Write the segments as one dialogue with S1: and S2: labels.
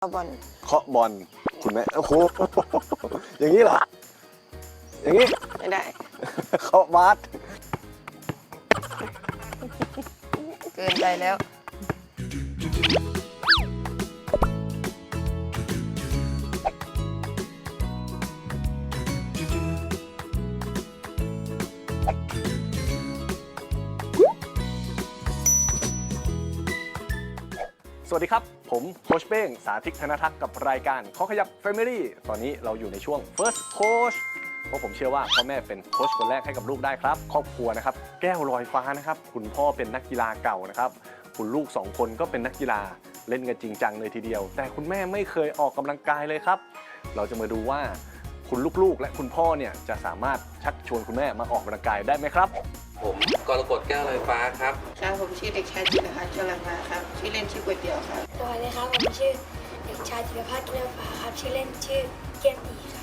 S1: เอาบอล
S2: เคาะบอลคุณแม่โอ้โหอย่างนี้เหรออย่างนี้
S1: ไม่ได้
S2: เคาะบาส
S1: เกินใจแล้ว
S2: สวัสดีครับ ผมโคชเป้งสาธิตธนทักษ์กับรายการข้อขยับ Family ตอนนี้เราอยู่ในช่วง First Coach เพราะผมเชื่อว่าพ่อแม่เป็นโค้ชคนแรกให้กับลูกได้ครับ ครอบครัวนะครับ แก้วลอยฟ้านะครับ คุณพ่อเป็นนักกีฬาเก่านะครับ คุณลูกสองคนก็เป็นนักกีฬาเล่นกันจริงจังเลยทีเดียว แต่คุณแม่ไม่เคยออกกำลังกายเลยครับ เราจะมาดูว่าคุณลูกๆ และคุณพ่อเนี่ยจะสามารถชักชวนคุณแม่มาออกกำลังกายได้ไหมครับ
S3: ผมกรกฎแก้วลอยฟ้าครับ
S1: ครับผมชื่อเด็กชายจิตรพัฒน์เจริญมาครับ ชื่อเล่นชื่อก๋วยเตี๋ยวครับ
S4: สวัสดีครับผมชื่อเด็กชายจิรพัฒน์เกลียวฟ้าครับ ชื่อเล่นชื่อเกียมตีครั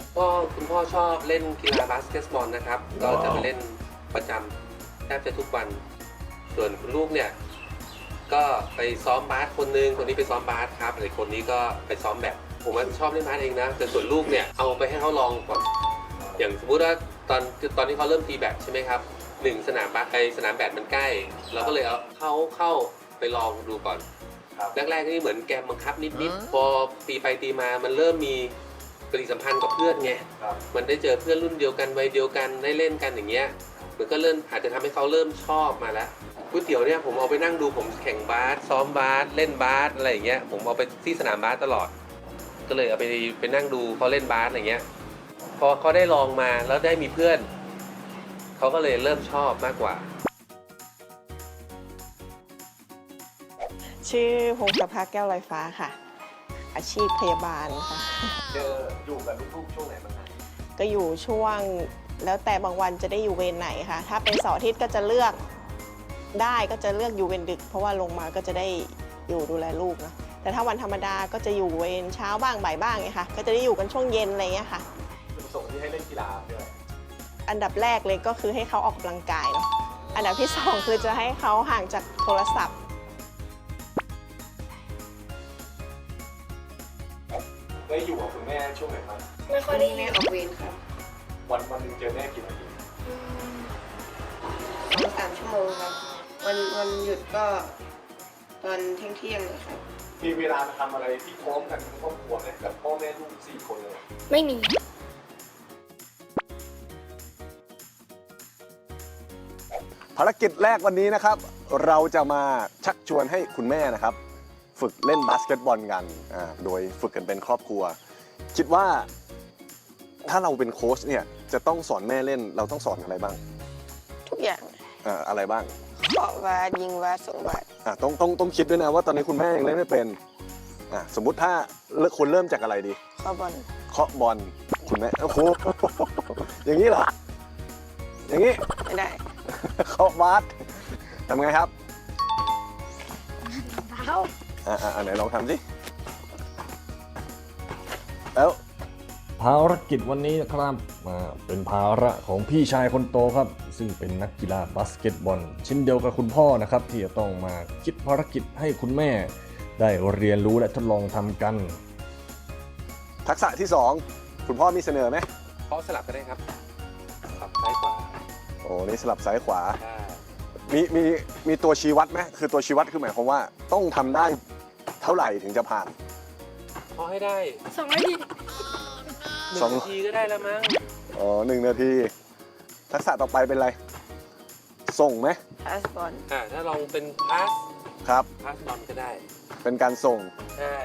S4: บ
S3: ก็คุณพ่อชอบเล่นกีฬาบาสเกตบอลนะครับ ก็จะไปเล่นประจำแทบจะทุกวัน ส่วนคุณลูกเนี่ย ก็ไปซ้อมบาสคนนึงคนนี้ไปซ้อมบาสครับอีกคนนี้ก็ไปซ้อมแบบ ผมว่าชอบเล่นบาสเองนะแต่ส่วนลูกเนี่ยเอาไปให้เขาลองก่อน อย่างสมมุติว่าตอนตอนที่เขาเริ่มตีแบดใช่ไหมครับหนึ่งสนามบาสไอสนามแบดมันใกล้ เราก็เลยเอาเขาเข้าไปลองดูก่อน
S2: ครับ
S3: แรกๆนี่เหมือนแกมบังคับนิดๆพอตีไปตีมามันเริ่มมีปฏิสัมพันธ์กับเพื่อนไง
S2: ครับ
S3: มันได้เจอเพื่อนรุ่นเดียวกันวัยเดียวกันได้เล่นกันอย่างเงี้ยมันก็เริ่มอาจจะทำให้เขาเริ่มชอบมาแล้วก๋วยเตี๋ยวเนี่ยผมเอาไปนั่งดูผมแข่งบาสซ้อมบาสเล่นบาสอะไรอย่างเงี้ยผมเอาไปที่สนามบาสตลอด ก็เลยเอาไปไปนั่งดูเขาเล่นบาสอะไรเงี้ย พอเขาได้ลองมาแล้วได้มีเพื่อน เขาก็เลยเริ่มชอบมากกว่า
S5: ชื่อพงศภาแก้วลอยฟ้าค่ะ อาชีพพยาบาลค่ะ
S2: เจออยู่กับลูกๆช่วงไหนบ้างครับ
S5: ก็อยู่ช่วงแล้วแต่บางวันจะได้อยู่เวรไหนค่ะ ถ้าเป็นเสาร์อาทิตย์ก็จะเลือกได้ก็จะเลือกอยู่เวรดึก เพราะว่าลงมาก็จะได้อยู่ดูแลลูกเนอะแต่ถ้าวันธรรมดาก็จะอยู่เวรเช้าบ้างบ่ายบ้างไงค่ะ ก็จะได้อยู่กันช่วงเย็นอะไรเงี้ยค่ะ
S2: จุดประ สงค์ที่ให้เล่นกีฬาเพื่ออะไร
S5: อันดับแรกเลยก็คือให้เขาออกกำลังกายเนาะอันดับที่สองคือจะให้เขาห่างจากโทรศัพท์
S2: ได้อยู่กับคุณแม่ช่วงไหนบ้าง
S4: ไม่ค่อย
S1: วัน
S4: ได้
S1: นี้
S4: ยิ
S1: แม่
S4: น
S1: ออกเวรครับ
S2: วันวันหนึงเจอแม่กี่นาที
S4: อืม
S1: สองสามชั่วโมงครับ วันวันหยุดก็ตอนเที่ยงเที่ยงๆเลยครับ
S2: มีเวลามาทำอะไรที่พร้อมกันทั้งครอบครัวไหมกับพ่อแม่ลูกสี่คนเลย
S4: ไม่มี
S2: ภารกิจแรกวันนี้นะครับ เราจะมาชักชวนให้คุณแม่นะครับ ฝึกเล่นบาสเกตบอลกันอ่าโดยฝึกกันเป็นครอบครัว คิดว่าถ้าเราเป็นโค้ชเนี่ยจะต้องสอนแม่เล่นเราต้องสอนอะไรบ้าง
S1: ทุกอย่าง
S2: อ่าอะไรบ้าง
S1: เคาะวาดยิงวาดส่งวาด
S2: อ่าต้องต้องต้องคิดด้วยนะว่าตอนนี้คุณแม่ยังเล่นไม่เป็นอ่าสมมุติถ้าเลิกคนเริ่มจากอะไรดี
S1: เข้าบอล
S2: เคาะบอลคุณแม่โอ้โห อย่างนี้เหรอ อย่างนี้
S1: ไม่ได้
S2: เคาะบาสทำไงครับ
S4: เท้า
S2: อ่าอ่าไหนลองทำสิแล้ว
S6: ภารกิจวันนี้นะครับอ่าเป็นภาระของพี่ชายคนโตครับ ซึ่งเป็นนักกีฬาบาสเกตบอลเช่นเดียวกับคุณพ่อนะครับ ที่จะต้องมาคิดภารกิจให้คุณแม่ ได้เรียนรู้และทดลองทำกัน
S2: ทักษะที่สองคุณพ่อมีเสนอไหม
S3: เขาสลับกันได้ครับสลับซ้ายขวา
S2: โอ้นี่สลับซ้ายขวา
S3: ได้
S2: มีมีมีตัวชี้วัดไหมคือตัวชี้วัดคือหมายความว่าต้องทำได้เท่าไหร่ถึงจะผ่าน
S3: พอให้ได้
S4: สองนาที
S3: หนึ่
S2: สอง
S3: งนาทีก็ได้แล้วมั้ง
S2: อ๋อหนึ่งนาที ทักษะต่อไปเป็นอะไร ส่งไหม
S1: พาสบอล
S3: อ่าถ้าลองเป็นพาส
S2: ครับ
S3: พาสบอลก็ได้
S2: เป็นการส่ง
S3: ใช่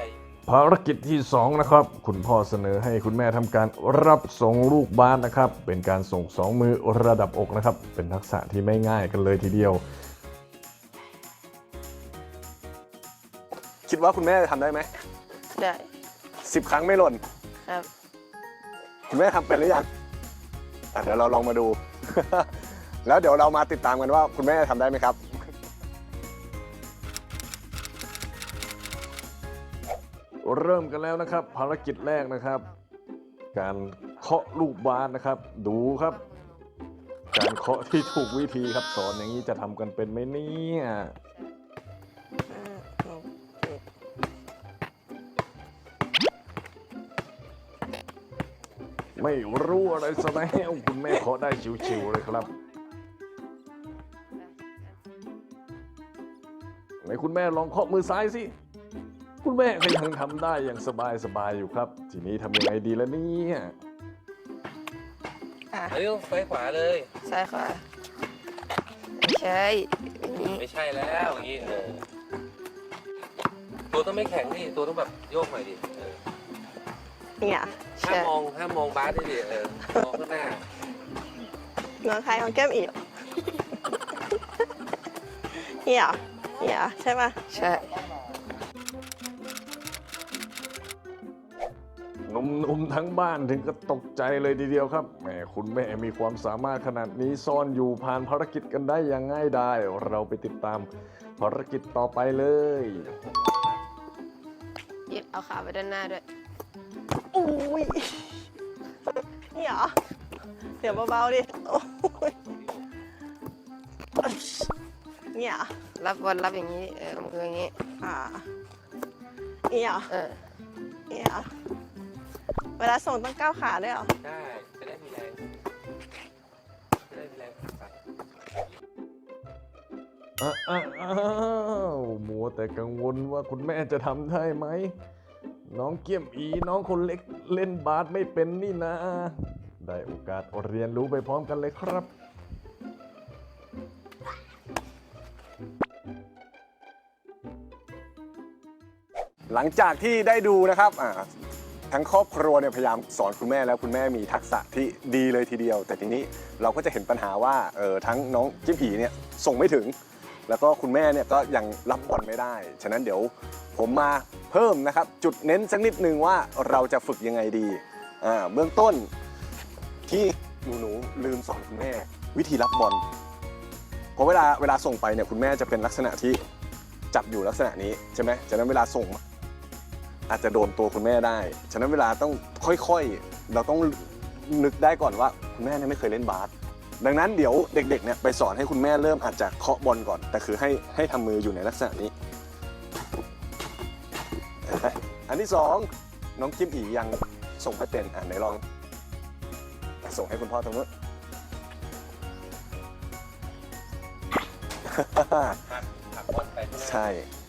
S6: ภารกิจที่สองนะครับ คุณพ่อเสนอให้คุณแม่ทำการรับส่งลูกบาสนะครับ เป็นการส่งสองมือระดับอกนะครับ เป็นทักษะที่ไม่ง่ายกันเลยทีเดียว
S2: คิดว่าคุณแม่ทำได้ไหม
S1: ได้
S2: สิบครั้งไม่หล่น
S1: ครับ
S2: คุณแม่ทำเป็นหรือยังอะเดี๋ยวเราลองมาดู แล้วเดี๋ยวเรามาติดตามกันว่าคุณแม่ทำได้ไหมครับ
S6: เริ่มกันแล้วนะครับ ภารกิจแรกนะครับ การเคาะลูกบาสนะครับ ดูครับ การเคาะที่ถูกวิธีครับสอนอย่างนี้จะทำกันเป็นไหมเนี่ยไม่รู้อะไรซะแล้วคุณแม่เคาะได้ชิวๆเลยครับไหนคุณแม่ลองเคาะมือซ้ายสิ คุณแม่ก็ยังทำได้อย่างสบายๆอยู่ครับ ทีนี้ทำยังไงดีล่ะเนี่ย
S1: อะ
S3: เร็วไปขวาเลย
S1: ซ้ายขวาไม่ใช่อย่างนี้
S3: ไม่ใช่แล้วอย่างนี้เออตัวต้องไม่แข็งดิตัวต้องแบบโยกหน่อยดิเออ
S5: เนี่ย
S3: ห้าม
S1: ใช่
S3: มองห้ามมองบาสดิเออมองข้างหน้า
S5: น้องใครของแก้มอีกเนี่ยเนี่ยใช่ปะ
S1: ใช่
S6: หนุ่มๆทั้งบ้านถึงก็ตกใจเลยทีเดียวครับแหมคุณแม่มีความสามารถขนาดนี้ซ่อนอยู่ผ่านภารกิจกันได้อย่างง่ายดายเราไปติดตามภารกิจต่อไปเลย
S1: ยืดเอาขาไปด้านหน้าด้วย
S5: อุ้ยนี่เหรอเดี๋ยวเบาๆดิโอ้ยเนี่ยเหรอ
S1: รับบอลรับอย่างนี้เออมืออย่างนี้
S5: อ่านี่เหรอ
S1: เออ
S5: นี่เหรอ เวลาส่งต้องก้าวขาด้วยเหรอ
S3: ได้ จะได้มีแรงจะได้มีแรงผลัก
S6: อ้าอ้าอ้าวมัวแต่กังวลว่าคุณแม่จะทำได้ไหม น้องเกี้ยมอีน้องคนเล็กเล่นบาสไม่เป็นนี่นะ ได้โอกาสเรียนรู้ไปพร้อมกันเลยครับ
S2: หลังจากที่ได้ดูนะครับอ่า ทั้งครอบครัวเนี่ยพยายามสอนคุณแม่แล้วคุณแม่มีทักษะที่ดีเลยทีเดียว แต่ทีนี้เราก็จะเห็นปัญหาว่าเออทั้งน้องจิ้มผีเนี่ยส่งไม่ถึง แล้วก็คุณแม่เนี่ยก็ยังรับบอลไม่ได้ ฉะนั้นเดี๋ยวผมมาเพิ่มนะครับ จุดเน้นสักนิดนึงว่าเราจะฝึกยังไงดีอ่าเบื้องต้นที่หนูหนูลืมสอนคุณแม่ วิธีรับบอลเพราะเวลาเวลาส่งไปเนี่ยคุณแม่จะเป็นลักษณะที่จับอยู่ลักษณะนี้ใช่ไหมฉะนั้นเวลาส่ง อาจจะโดนตัวคุณแม่ได้ ฉะนั้นเวลาต้องค่อยๆ เราต้องนึกได้ก่อนว่าคุณแม่เนี่ยไม่เคยเล่นบาสดังนั้นเดี๋ยวเด็กๆเนี่ยไปสอนให้คุณแม่เริ่มอาจจะเคาะบอลก่อน แต่คือให้ให้ทำมืออยู่ในลักษณะนี้ อันที่สองน้องกิมอียังส่งไม่เป็นอะไหนลอง ส่งให้คุณพ่อตรงนู้น
S3: ผลักผลักบอลไปข้างหน้า
S2: ใช่อัน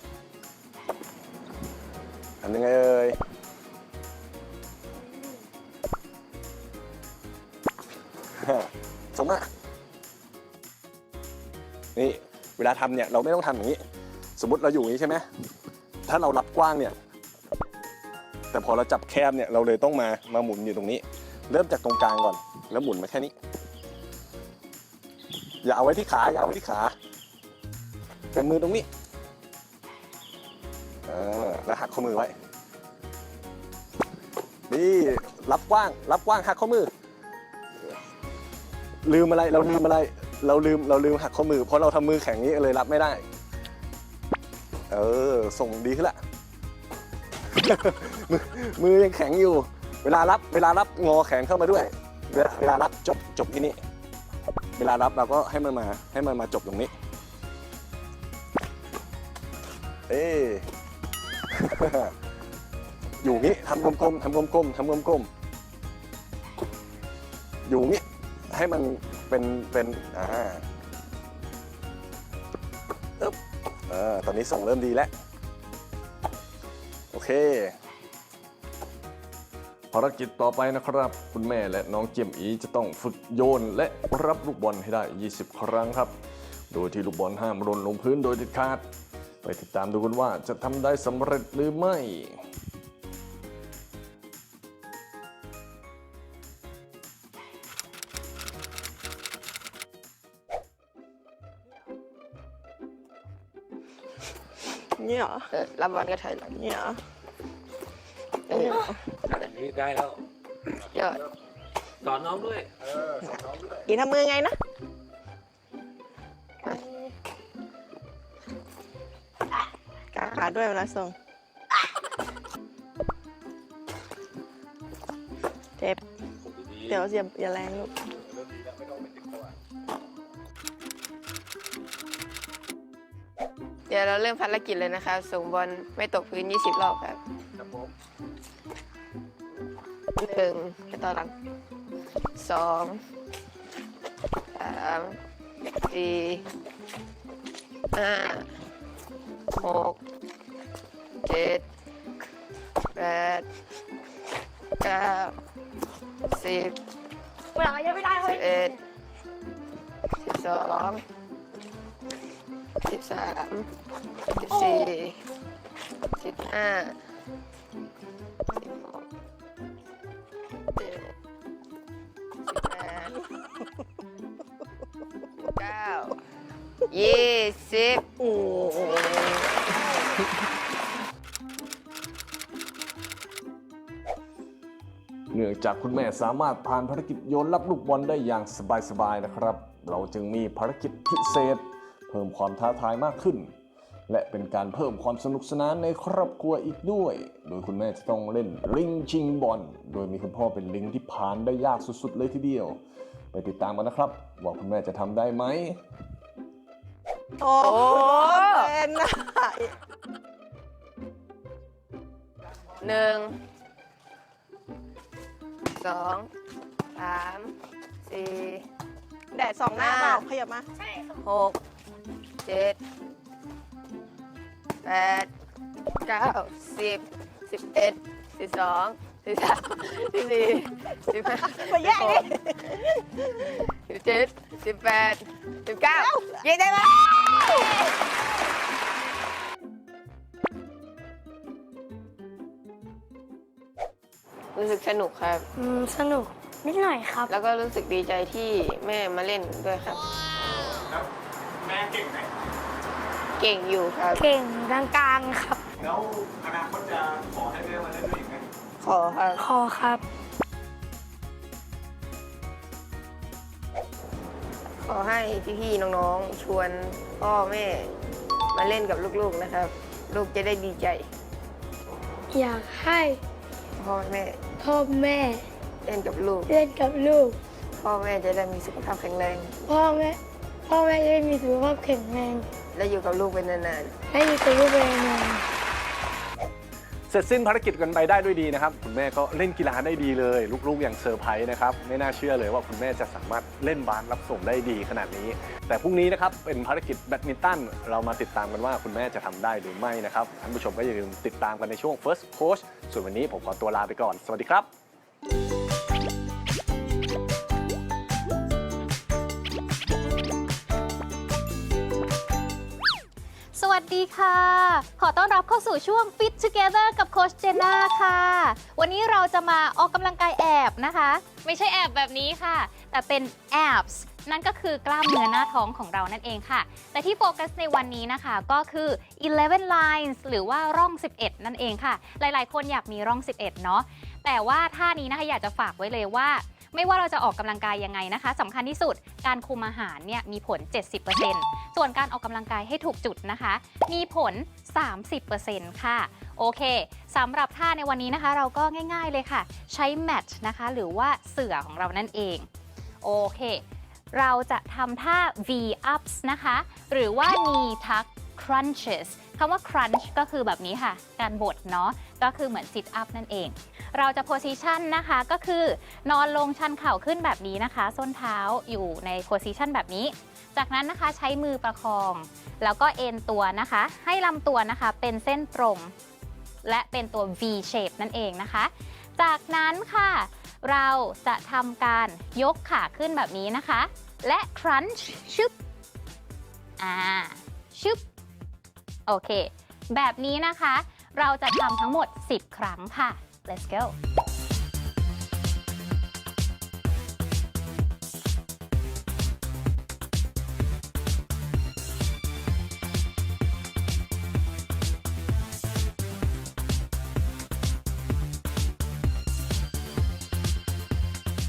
S2: ยังไงเอ่ยสมมานี่เวลาทำเนี่ยเราไม่ต้องทำอย่างนี้ สมมติเราอยู่อย่างนี้ใช่ไหมถ้าเรารับกว้างเนี่ย แต่พอเราจับแคบเนี่ยเราเลยต้องมามาหมุนอยู่ตรงนี้ เริ่มจากตรงกลางก่อน แล้วหมุนมาแค่นี้ อย่าเอาไว้ที่ขาอย่าเอาไว้ที่ขาเป็นมือตรงนี้แล้วหักข้อมือไว้ นี่รับกว้าง รับกว้างหักข้อมือ ลืมอะไรเราลืมอะไร เราลืมเราลืมหักข้อมือ เพราะเราทำมือแข็งนี้เลยรับไม่ได้ เออส่งดีขึ้นละมือมือยังแข็งอยู่ เวลารับเวลารับงอแขนเข้ามาด้วย เวลาลารับจบจบที่นี่เวลารับเราก็ให้มันมาให้มันมาจบตรงนี้ เอ้ อยู่งี้ทำกลมๆทำกลมๆทำกลมๆอยู่งี้ให้มันเป็นเป็นอ่าอึ๊บเออตอนนี้ส่งเริ่มดีแล้ว โอเค
S6: ภารกิจต่อไปนะครับ คุณแม่และน้องเจียมอีจะต้องฝึกโยนและรับลูกบอลให้ได้ 20 ครั้งครับ โดยที่ลูกบอลห้ามหล่นลงพื้นโดยเด็ดขาด ไปติดตามดูกันว่าจะทำได้สำเร็จหรือไม่
S5: เหรอ
S1: เออรับบอลก็ถอยหลัง
S5: นี่เหรอ
S1: เออ
S3: อันนี้ได้แล้ว
S1: ยอด
S3: สอนน้องด้วย
S5: อีทำมือไงนะกาขาด้วยเวลาส่งเจ็บเดี๋ยวอย่าอย่าแรงลูก
S1: เดี๋ยวเราเริ่มภารกิจเลยนะครับ ส่งบอลไม่ตกพื้น 20 รอบครับ
S2: ครับผม
S1: หนึ่งไปต่อหลังสองสามสี่ห้าหกเจ็ดแปดเก้าสิบ
S4: เวลายังไม่ได้เล
S1: สิ
S4: ย
S1: บเอ็ดสิบสอง สิบสามสิบสี่สิบห้าสิบหกสิบเจ็ดสิบแปดสิบเก้ายี่สิบ
S5: โอ้โห
S6: เนื่องจากคุณแม่สามารถผ่านภารกิจโยนรับลูกบอลได้อย่างสบายๆนะครับ เราจึงมีภารกิจพิเศษ เพิ่มความท้าทายมากขึ้น และเป็นการเพิ่มความสนุกสนานในครอบครัวอีกด้วย โดยคุณแม่จะต้องเล่นลิงชิงบอลโดยมีคุณพ่อเป็นลิงที่ผ่านได้ยากสุดๆเลยทีเดียว ไปติดตามกันนะครับ ว่าคุณแม่จะทำได้ไหม
S5: โอ้เป็นนะ
S1: หนึ่งสองสามสี่
S5: แดดสองหน้าเปล่าขยับมา
S4: ใช่ครับ
S1: หก เจ็ดแปดเก้าสิบสิบเอ็ดสิบสองสิบสามสิบสี่สิบห้า
S5: มาแย่งดิ
S1: สิบเจ็ดสิบแปดสิบเก้ายิงได้ไหมรู้สึกสนุกครับ
S4: อืม สนุกนิดหน่อยครับ
S1: แล้วก็รู้สึกดีใจที่แม่มาเล่นด้วยครับ
S2: แม่เก่งไหม
S1: เก่งอยู่ครับ
S4: เก่งกลางๆครับ
S2: แล้วอนาคตจะขอให้แม่มาเล่นด้วยอีกไหม
S1: ขอครับ
S4: คอครับ
S1: ขอให้พี่ๆน้องๆชวนพ่อแม่ มาเล่นกับลูกๆนะครับ ลูกจะได้ดีใจ
S4: อยากให้
S1: พ่อแม่
S4: พ่อแม่
S1: เล่นกับลูก
S4: เล่นกับลูก
S1: พ่อแม่จะได้มีสุขภาพแข็งแรง
S4: พ่อแม่ พ่อแม่จะได้มีสุขภาพแข็งแรง
S1: และอยู่กับลูกเป็นนาน
S4: และอยู่กับลูกเป็นนาน
S2: เสร็จสิ้นภารกิจกันไปได้ด้วยดีนะครับ คุณแม่ก็เล่นกีฬาได้ดีเลย ลูกๆอย่างเซอร์ไพรส์นะครับไม่น่าเชื่อเลยว่าคุณแม่จะสามารถเล่นบาสรับส่งได้ดีขนาดนี้ แต่พรุ่งนี้นะครับเป็นภารกิจแบดมินตันเรามาติดตามกันว่าคุณแม่จะทำได้หรือไม่นะครับท่านผู้ชมก็อย่าลืมติดตามกันในช่วง first coach ส่วนวันนี้ผมขอตัวลาไปก่อน สวัสดีครับ
S7: ดีค่ะ ขอต้อนรับเข้าสู่ช่วง Fit Together กับโคชเจน่าค่ะ วันนี้เราจะมาออกกำลังกายแอบนะคะ ไม่ใช่แอบแบบนี้ค่ะ แต่เป็น abs นั่นก็คือกล้ามเนื้อหน้าท้องของเรานั่นเองค่ะ แต่ที่โฟกัสในวันนี้นะคะก็คือ 11 lines หรือว่าร่อง 11 นั่นเองค่ะ หลายๆ คนอยากมีร่อง 11 เนาะ แต่ว่าท่านี้นะคะอยากจะฝากไว้เลยว่า ไม่ว่าเราจะออกกำลังกายยังไงนะคะสำคัญที่สุดการคุมอาหารเนี่ยมีผล 70%ส่วนการออกกำลังกายให้ถูกจุดนะคะ มีผล 30%ค่ะโอเคสำหรับท่าในวันนี้นะคะ เราก็ง่ายๆเลยค่ะ ใช้แมทนะคะ หรือว่าเสื่อของเรานั่นเอง โอเค เราจะทำท่า V ups นะคะ หรือว่า knee tuck crunches คำว่า crunch ก็คือแบบนี้ค่ะ การบดเนาะ ก็คือเหมือน sit up นั่นเอง เราจะ position นะคะก็คือนอนลงชันเข่าขึ้นแบบนี้นะคะ ส้นเท้าอยู่ใน position แบบนี้ จากนั้นนะคะใช้มือประคอง แล้วก็เอ็นตัวนะคะ ให้ลำตัวนะคะเป็นเส้นตรง และเป็นตัว V shape นั่นเองนะคะ จากนั้นค่ะเราจะทำการยกขาขึ้นแบบนี้นะคะ และ crunch ชึบอ่าชึบ โอเค แบบนี้นะคะ เราจะทำทั้งหมด 10 ครั้งค่ะ let's go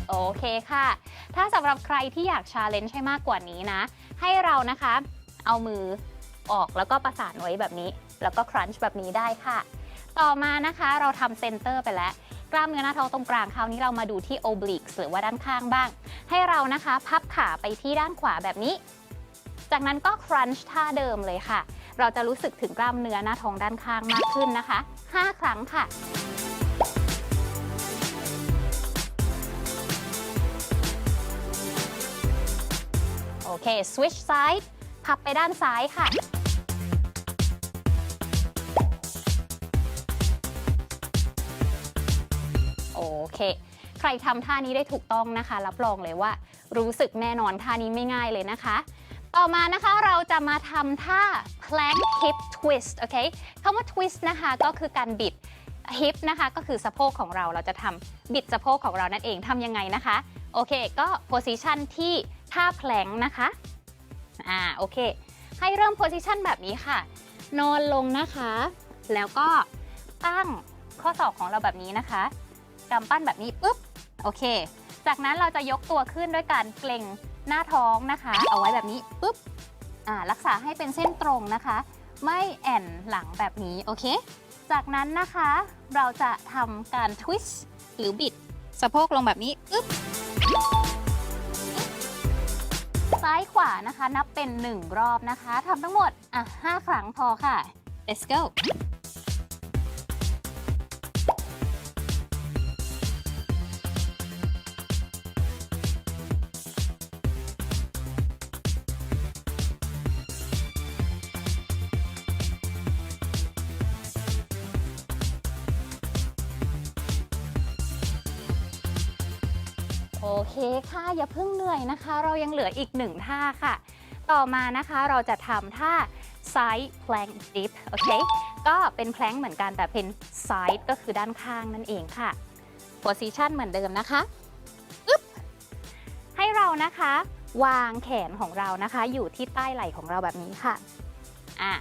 S7: โอเคค่ะ ถ้าสำหรับใครที่อยากชาเลนจ์ให้มากกว่านี้นะ ให้เรานะคะ เอามือ ออก แล้วก็ประสานไว้แบบนี้ แล้วก็ครันช์แบบนี้ได้ค่ะ ต่อมานะคะเราทำเซนเตอร์ไปแล้วกล้ามเนื้อหน้าท้องตรงกลางคราวนี้เรามาดูที่ obliques หรือว่าด้านข้างบ้าง ให้เรานะคะพับขาไปที่ด้านขวาแบบนี้ จากนั้นก็ครันช์ท่าเดิมเลยค่ะ เราจะรู้สึกถึงกล้ามเนื้อหน้าท้องด้านข้างมากขึ้นนะคะ 5 ครั้งค่ะโอเค switch side พับไปด้านซ้ายค่ะ ทำท่านี้ได้ถูกต้องนะคะ รับรองเลยว่า รู้สึกแน่นอนท่านี้ไม่ง่ายเลยนะคะ ต่อมานะคะเราจะมาทำท่า plank hip twist โอเคคำว่า twist นะคะก็คือการบิด hip นะคะก็คือสะโพกของเราเราจะทำบิดสะโพกของเรานั่นเองทำยังไงนะคะ โอเคก็ position ที่ท่า plank นะคะอ่าโอเค ให้เริ่ม position แบบนี้ค่ะ นอนลงนะคะ แล้วก็ตั้งข้อศอกของเราแบบนี้นะคะกำปั้นแบบนี้ปุ๊บ โอเค จากนั้นเราจะยกตัวขึ้นด้วยการเกร็งหน้าท้องนะคะ เอาไว้แบบนี้ปุ๊บอ่ารักษาให้เป็นเส้นตรงนะคะ ไม่แอนหลังแบบนี้โอเค จากนั้นนะคะเราจะทำการทวิสต์หรือบิดสะโพกลงแบบนี้อึ๊บซ้ายขวานะคะ นับเป็น 1 รอบนะคะทำทั้งหมดอะ5ครั้งพอค่ะ let's go เคค่ะอย่าเพิ่งเหนื่อยนะคะ เรายังเหลืออีกหนึ่งท่าค่ะ ต่อมานะคะเราจะทำท่า side plank dip โอเค ก็เป็น plank เหมือนกันแต่เป็น side ก็คือด้านข้างนั่นเองค่ะ position เหมือนเดิมนะคะอึ๊บให้เรานะคะ วางแขนของเรานะคะ อยู่ที่ใต้ไหล่ของเราแบบนี้ค่ะอะ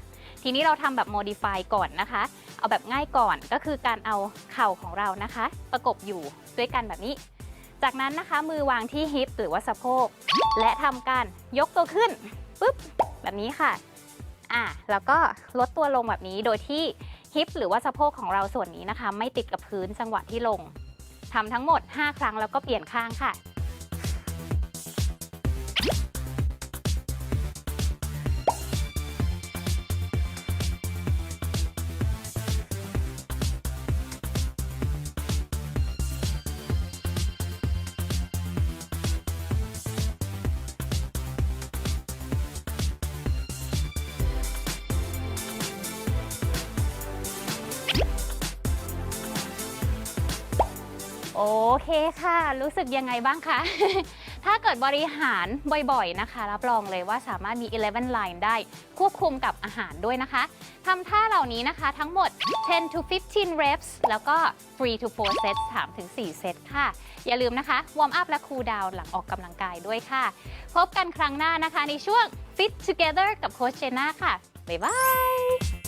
S7: ทีนี้เราทำแบบ modify ก่อนนะคะ เอาแบบง่ายก่อนก็คือการเอาเข่าของเรานะคะ ประกบอยู่ด้วยกันแบบนี้ จากนั้นนะคะมือวางที่ฮิปหรือว่าสะโพก และทำการยกตัวขึ้นปุ๊บแบบนี้ค่ะอะแล้วก็ลดตัวลงแบบนี้โดยที่ฮิปหรือว่าสะโพกของเราส่วนนี้นะคะ ไม่ติดกับพื้นจังหวะที่ลงทำทั้งหมด 5 ครั้งแล้วก็เปลี่ยนข้างค่ะ เคค่ะ รู้สึกยังไงบ้างคะ ถ้าเกิดบริหารบ่อยๆนะคะ รับรองเลยว่าสามารถมี 11 line ได้ควบคุมกับอาหารด้วยนะคะทำท่าเหล่านี้นะคะทั้งหมด 10 to 15 reps แล้วก็ 3 to 4 sets 3ถึง4เซตค่ะ อย่าลืมนะคะวอร์มอัพและคูลดาวน์หลังออกกำลังกายด้วยค่ะ พบกันครั้งหน้านะคะในช่วง Fit Together กับโค้ชเจน่าค่ะ บ๊ายบาย